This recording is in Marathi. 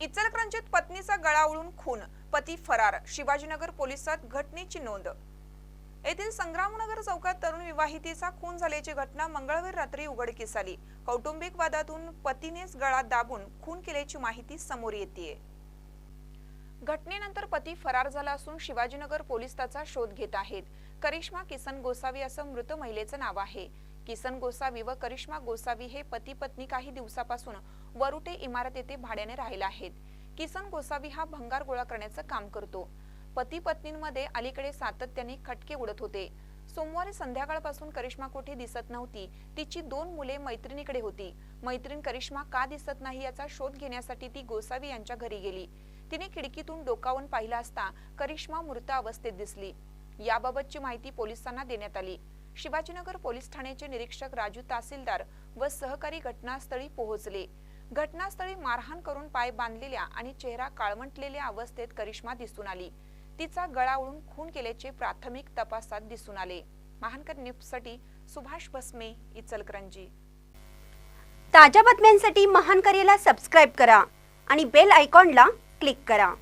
इचलकरंजीत पत्नीचा गळा उळून खून पती फरार शिवाजीनगर पोलिसात घटनेची नोंद. येथील संग्रामनगर चौकात तरुण विवाहितेचा खून झाल्याची घटना मंगळवारी रात्री उघडकीस आली. कौटुंबिक वादातून पतीनेच गळा दाबून खून केल्याची माहिती समोर येते घटनेनंतर पती फरार झाला असून शिवाजीनगर पोलीस त्याचा शोध घेत आहेत. करिश्मा किसन गोसावी असं मृत महिलेचं नाव आहे. किसन गोसावी व करिश्मा गोसावी हे पती पत्नी काही दिवसापासून वरुटे इमारत येथे भाड्याने राहिला आहेत. किसन गोसावी हा भंगार गोळा करण्याचं काम करतो. पती पत्नींमध्ये अलीकडे सातत्याने खटके उडत होते. सोमवारी संध्याकाळपासून करिश्मा कोठे दिसत नव्हती. तिची दोन मुले मैत्रिणीकडे होती. मैत्रीण करिश्मा का दिसत नाही याचा शोध घेण्यासाठी ती गोसावी यांच्या घरी गेली. तिने खिडकीतून डोकावून पाहिला असता करिश्मा मृत अवस्थेत दिसली. याबाबतची माहिती पोलिसांना देण्यात आली. शिवाजीनगर पोलीस ठाण्याचे निरीक्षक राजू तहसीलदार व सहकारी घटनास्थळी पोहोचले. घटनास्थळी मारहाण करून पाय बांधलेल्या आणि चेहरा काळवंटलेल्या अवस्थेत करिश्मा दिसून आली. तिचा गळा उडून खून केल्याचे प्राथमिक तपासात दिसून आले. महानकर न्यूजसाठी सुभाष भस्मे इचलकरंजी. ताज्या बातम्यांसाठी महानकरेला सबस्क्राईब करा आणि बेल आयकॉनला क्लिक करा.